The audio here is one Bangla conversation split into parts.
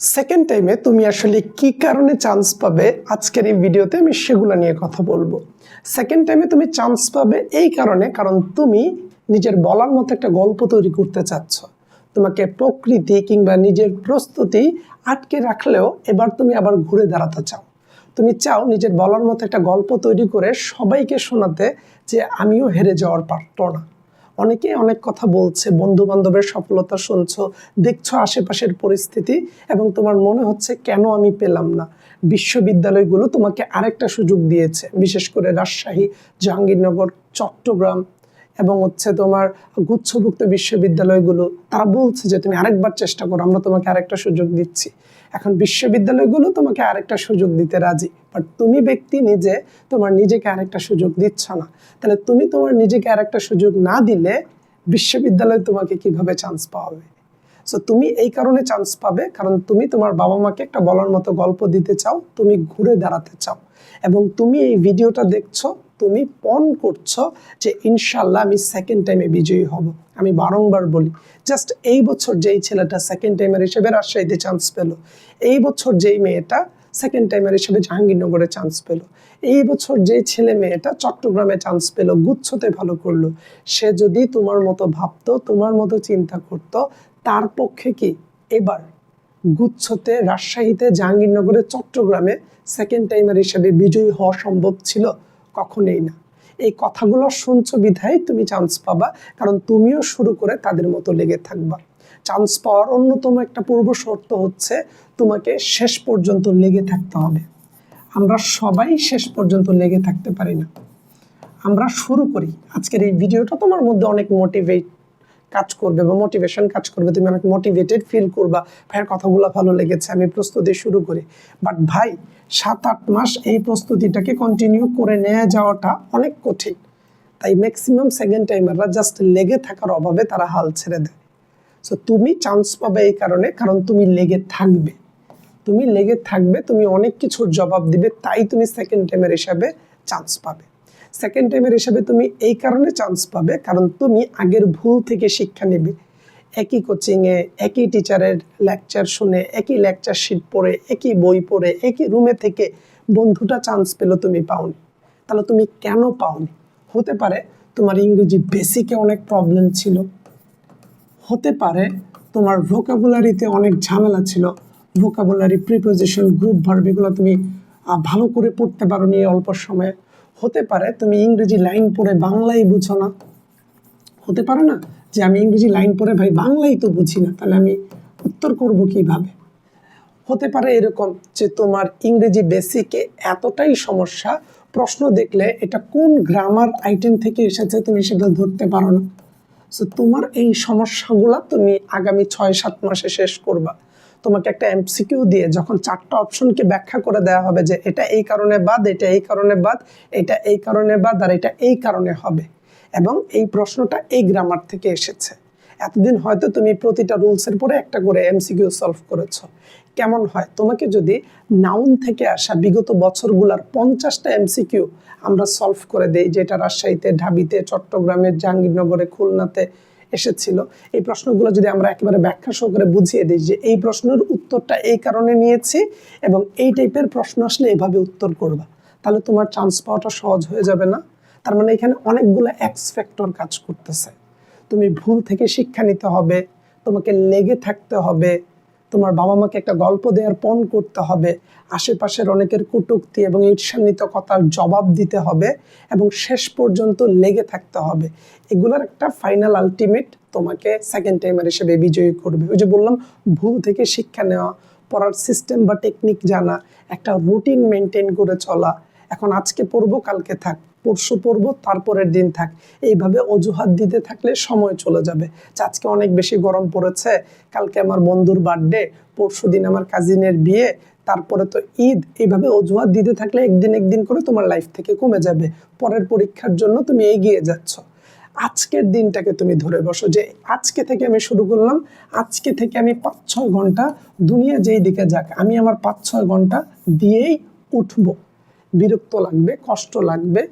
সেকেন্ড টাইমে তুমি আসলে কি কারণে চান্স পাবে আজকের এই ভিডিওতে আমি সেগুলো নিয়ে কথা বলব। সেকেন্ড টাইমে তুমি চান্স পাবে এই কারণে, কারণ তুমি নিজের বলার মতো একটা গল্প তৈরি করতে চাচ্ছ। তোমাকে প্রকৃতি কিংবা নিজের প্রস্তুতি আটকে রাখলেও এবার তুমি আবার ঘুরে দাঁড়াতে চাও। তুমি চাও নিজের বলার মতো একটা গল্প তৈরি করে সবাইকে শোনাতে যে আমিও হেরে যাওয়ার পারত না। অনেকে অনেক কথা বলছে বন্ধু বান্ধবের সফলতা শুনছো, দেখছ আশেপাশের পরিস্থিতি এবং তোমার মনে হচ্ছে কেন আমি পেলাম না। বিশ্ববিদ্যালয়গুলো তোমাকে আরেকটা সুযোগ দিয়েছে, বিশেষ করে রাজশাহী, জাহাঙ্গীরনগর, চট্টগ্রাম এবং হচ্ছে তোমার গুচ্ছভুক্ত বিশ্ববিদ্যালয়গুলো, তারা বলছে যে তুমি আরেকবার চেষ্টা করো, আমরা তোমাকে আরেকটা সুযোগ দিচ্ছি। এখন বিশ্ববিদ্যালয়গুলো তোমাকে আরেকটা সুযোগ দিতে রাজি বাট তুমি ব্যক্তি নিজে তোমার নিজেকে আরেকটা সুযোগ দিচ্ছ না। তাহলে তুমি তোমার নিজেকে আরেকটা সুযোগ না দিলে বিশ্ববিদ্যালয়ে তোমাকে কীভাবে চান্স পাওয়াবে সো তুমি এই কারণে চান্স পাবে, কারণ তুমি তোমার বাবা মাকে একটা বলার মতো গল্প দিতে চাও, তুমি ঘুরে দাঁড়াতে চাও। এবং তুমি এই ভিডিওটা দেখছ তুমি পণ করছ যে ইনশাল্লাহ আমি সেকেন্ড টাইমে বিজয়ী হব। আমি বারংবার বলি জাস্ট এই বছর যেই ছেলেটা সেকেন্ড টাইমের হিসেবে রাজশাহীতে চান্স পেল, এই বছর যেই মেয়েটা সেকেন্ড টাইমের হিসেবে জাহাঙ্গীরনগরে চান্স পেল, এই বছর যেই ছেলে মেয়েটা চট্টগ্রামে চান্স পেল, গুচ্ছতে ভালো করল, সে যদি তোমার মতো ভাবতো, তোমার মতো চিন্তা করত, তার পক্ষে কি এবার গুচ্ছতে রাজশাহীতে জাহাঙ্গীরনগরে চট্টগ্রামে সেকেন্ড টাইমের হিসেবে বিজয়ী হওয়া সম্ভব ছিল? কখনোই না। এই কথাগুলো শুনছো বিধায় তুমি চান্স পাবা, কারণ তুমিও শুরু করে তাদের মতো লেগে থাকবা। চান্স পাওয়ার অন্যতম একটা পূর্ব শর্ত হচ্ছে তোমাকে শেষ পর্যন্ত লেগে থাকতে হবে। আমরা সবাই শেষ পর্যন্ত লেগে থাকতে পারি না। আমরা শুরু করি। আজকের এই ভিডিওটা তোমার মধ্যে অনেক মোটিভেট কাজ করবে বা মোটিভেশন কাজ করবে, তুমি অনেক মোটিভেটেড ফিল করবা। ভাইয়ের কথাগুলো ভালো লেগেছে, আমি প্রস্তুতি শুরু করি। বাট ভাই সাত আট মাস এই প্রস্তুতিটাকে কন্টিনিউ করে নিয়ে যাওয়াটা অনেক কঠিন। তাই ম্যাক্সিমাম সেকেন্ড টাইমাররা জাস্ট লেগে থাকার অভাবে তারা হাল ছেড়ে দেয়। সো তুমি চান্স পাবে এই কারণে, কারণ তুমি লেগে থাকবে। তুমি লেগে থাকবে, তুমি অনেক কিছুর জবাব দিবে, তাই তুমি সেকেন্ড টাইমের হিসাবে চান্স পাবে। সেকেন্ড টাইমের হিসাবে তুমি এই কারণে চান্স পাবে, কারণ তুমি আগের ভুল থেকে শিক্ষা নেবে। একই কোচিংয়ে একই টিচারের লেকচার শুনে, একই লেকচার শিট পড়ে, একই বই পড়ে, একই রুমে থেকে বন্ধুটা চান্স পেল তুমি পাওনি। তাহলে তুমি কেন পাওনি? হতে পারে তোমার ইংরেজি বেসিকে অনেক প্রবলেম ছিল। হতে পারে তোমার ভোকাবুলারিতে অনেক ঝামেলা ছিল। ভোকাবুলারি প্রিপোজিশন গ্রুপ ভার্ব এগুলো তুমি ভালো করে পড়তে পারো নি অল্প সময়ে। হতে পারে, তুমি ইংরেজি লাইন পড়ে বাংলাই বুঝো না। হতে পারে না যে আমি ইংরেজি লাইন পড়ে ভাই বাংলাই তো বুঝি না, তাহলে আমি উত্তর করব কীভাবে? হতে পারে এরকম যে তোমার ইংরেজি বেসিকে এতটাই সমস্যা, প্রশ্ন দেখলে এটা কোন গ্রামার আইটেম থেকে এসেছে তুমি সেটা ধরতে পারো না। তোমার এই সমস্যাগুলো তুমি আগামী ছয় সাত মাসে শেষ করবা। তোমাকে একটা এমসিকিউ দিয়ে যখন চারটা অপশনকে ব্যাখ্যা করে দেওয়া হবে যে এটা এই কারণে বাদ, এটা এই কারণে বাদ, এটা এই কারণে বাদ আর এটা এই কারণে হবে এবং এই প্রশ্নটা এই গ্রামার থেকে এসেছে। এতদিন হয়তো তুমি প্রতিটা রুলসের পরে একটা করে এমসিকিউ সলভ করেছ। কেমন হয়? তোমাকে যদি নাউন থেকে আসা বিগত বছরগুলার পঞ্চাশটা এমসিকিউ আমরা সলভ করে দেই, যেটা রাজশাহীতে, ঢাবিতে, চট্টগ্রামে, জাহাঙ্গীরনগরে, খুলনাতে এসেছিল। এই প্রশ্নগুলো যদি আমরা একেবারে ব্যাখ্যা সহকারে বুঝিয়ে দিই যে এই প্রশ্নের উত্তরটা এই কারণে নিয়েছি এবং এই টাইপের প্রশ্ন আসলে এভাবে উত্তর করবা। তাহলে তোমার চান্স পাওয়াটা সহজ হয়ে যাবে না। তার মানে এখানে অনেকগুলো এক্স ফ্যাক্টর কাজ করতেছে। তুমি ভুল থেকে শিক্ষা নিতে হবে, তোমাকে লেগে থাকতে হবে তোমার বাবা মাকে একটা গল্প দেওয়ার পণ করতে হবে। আশেপাশের অনেকের কটূক্তি এবং ঈর্ষান্বিত কথার জবাব দিতে হবে এবং শেষ পর্যন্ত লেগে থাকতে হবে। এগুলোর একটা ফাইনাল আলটিমেট তোমাকে সেকেন্ড টাইমার হিসেবে বিজয়ী করবে। ওই যে বললাম, ভুল থেকে শিক্ষা নেওয়া, পড়ার সিস্টেম বা টেকনিক জানা, একটা রুটিন মেনটেন করে চলা। এখন আজকে পড়ব, কালকে থাক। পরশু পড়ব, তারপরের দিন থাক। এইভাবে অজুহাত দিতে থাকলে সময় চলে যাবে। আজকে অনেক বেশি গরম পড়েছে, কালকে আমার বন্ধুর বার্থডে, পরশু দিন আমার কাজিনের বিয়ে, তারপরে তো ঈদ। এইভাবে অজুহাত দিতে থাকলে একদিন একদিন করে তোমার লাইফ থেকে কমে যাবে। পরের পরীক্ষার জন্য তুমি এগিয়ে যাচ্ছ। আজকের দিনটাকে তুমি ধরে বসো যে আজকে থেকে আমি শুরু করলাম, আজকে থেকে আমি পাঁচ ছয় ঘণ্টা দুনিয়া যেই দিকে যাক, আমি আমার পাঁচ ছয় ঘণ্টা দিয়েই উঠবো। বিরক্ত লাগবে, কষ্ট লাগবে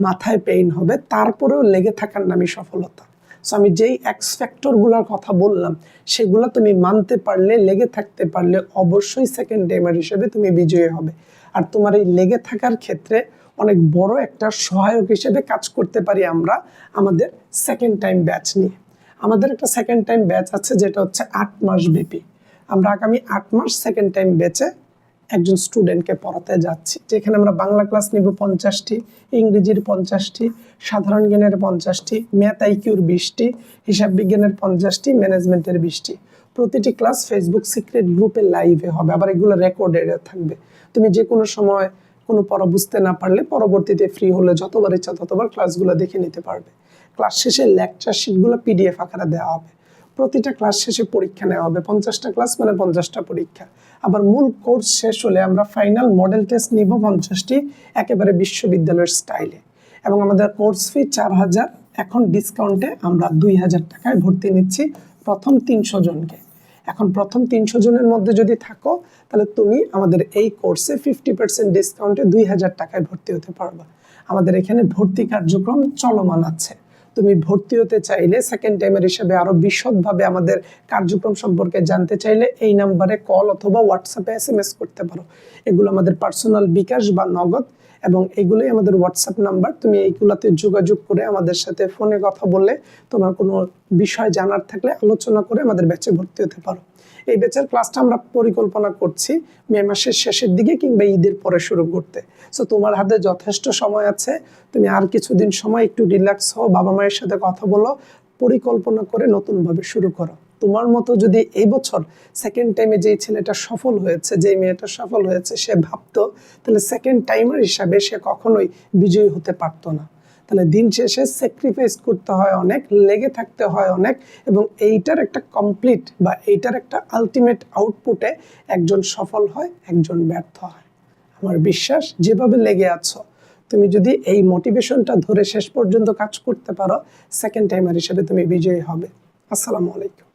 মাথায় পেইন হবে, তারপরেও লেগে থাকার নামই সফলতা। সো আমি যেই এক্স ফ্যাক্টরগুলোর কথা বললাম, সেগুলো তুমি মানতে পারলে, লেগে থাকতে পারলে অবশ্যই সেকেন্ড টাইমার হিসেবে তুমি বিজয়ী হবে। আর তোমার এই লেগে থাকার ক্ষেত্রে অনেক বড় একটা সহায়ক হিসেবে কাজ করতে পারি আমরা আমাদের সেকেন্ড টাইম ব্যাচ নিয়ে। আমাদের একটা সেকেন্ড টাইম ব্যাচ আছে, যেটা হচ্ছে আট মাস ব্যাপী। আমরা আগামী আট মাস সেকেন্ড টাইম ব্যাচে একজন স্টুডেন্টকে পড়াতে যাচ্ছি। যেখানে আমরা বাংলা ক্লাস নিব পঞ্চাশটি, ইংরেজির পঞ্চাশটি, সাধারণ জ্ঞানের পঞ্চাশটি, ম্যাথ আইকিউর বিশটি, হিসাব বিজ্ঞানের পঞ্চাশটি, ম্যানেজমেন্টের বিশটি। প্রতিটি ক্লাস ফেসবুক সিক্রেট গ্রুপে লাইভে হবে, আবার এগুলো রেকর্ডেড থাকবে। তুমি যে কোনো সময় কোনো পড়া বুঝতে না পারলে পরবর্তীতে ফ্রি হলে যতবার ইচ্ছা ততবার ক্লাসগুলো দেখে নিতে পারবে। ক্লাস শেষে লেকচার শিটগুলো পিডিএফ আকারে দেওয়া হবে। প্রতিটা ক্লাস শেষে পরীক্ষা নেওয়া হবে। পঞ্চাশটা ক্লাস মানে পঞ্চাশটা পরীক্ষা। আবার মূল কোর্স শেষ হলে আমরা ফাইনাল মডেল টেস্ট নিব পঞ্চাশটি একেবারে বিশ্ববিদ্যালয়ের স্টাইলে এবং আমাদের কোর্স ফি চার হাজার। এখন ডিসকাউন্টে আমরা দুই হাজার টাকায় ভর্তি নিচ্ছি প্রথম তিনশো জনকে। এখন প্রথম তিনশো জনের মধ্যে যদি থাকো, তাহলে তুমি আমাদের এই কোর্সে ফিফটি পার্সেন্ট ডিসকাউন্টে দুই হাজার টাকায় ভর্তি হতে পারবা। আমাদের এখানে ভর্তি কার্যক্রম চলমান আছে। তুমি ভর্তি হতে চাইলে সেকেন্ড টাইমের হিসেবে আরও বিশদভাবে আমাদের কার্যক্রম সম্পর্কে জানতে চাইলে এই নাম্বারে কল অথবা হোয়াটসঅ্যাপে এস এম এস করতে পারো। এগুলো আমাদের পার্সোনাল বিকাশ বা নগদ এবং এগুলোই আমাদের হোয়াটসঅ্যাপ নাম্বার তুমি এইগুলোতে যোগাযোগ করে আমাদের সাথে ফোনে কথা বললে তোমার কোনো বিষয় জানার থাকলে আলোচনা করে আমাদের ব্যাচে ভর্তি হতে পারো। এই ব্যাচের ক্লাসটা আমরা পরিকল্পনা করছি মে মাসের শেষের দিকে কিংবা ঈদের পরে শুরু করতে। সো তোমার হাতে যথেষ্ট সময় আছে, তুমি আর কিছুদিন সময় একটু রিল্যাক্স হও, বাবা মায়ের সাথে কথা বলো, পরিকল্পনা করে নতুনভাবে শুরু করো। তোমার মতো যদি এই বছর সেকেন্ড টাইমে যেই ছেলেটা সফল হয়েছে, যেই মেয়েটা সফল হয়েছে, সে ভাবতো, তাহলে সেকেন্ড টাইমার হিসাবে সে কখনোই বিজয়ী হতে পারতো না। তাহলে দিন শেষে স্যাক্রিফাইস করতে হয় অনেক, লেগে থাকতে হয় অনেক এবং এইটার একটা কমপ্লিট বা এইটার একটা আলটিমেট আউটপুটে একজন সফল হয়, একজন ব্যর্থ হয়। আমার বিশ্বাস, যেভাবে লেগে আছো, তুমি যদি এই মোটিভেশনটা ধরে শেষ পর্যন্ত কাজ করতে পারো সেকেন্ড টাইমার হিসেবে তুমি বিজয়ী হবে। আসসালামু আলাইকুম।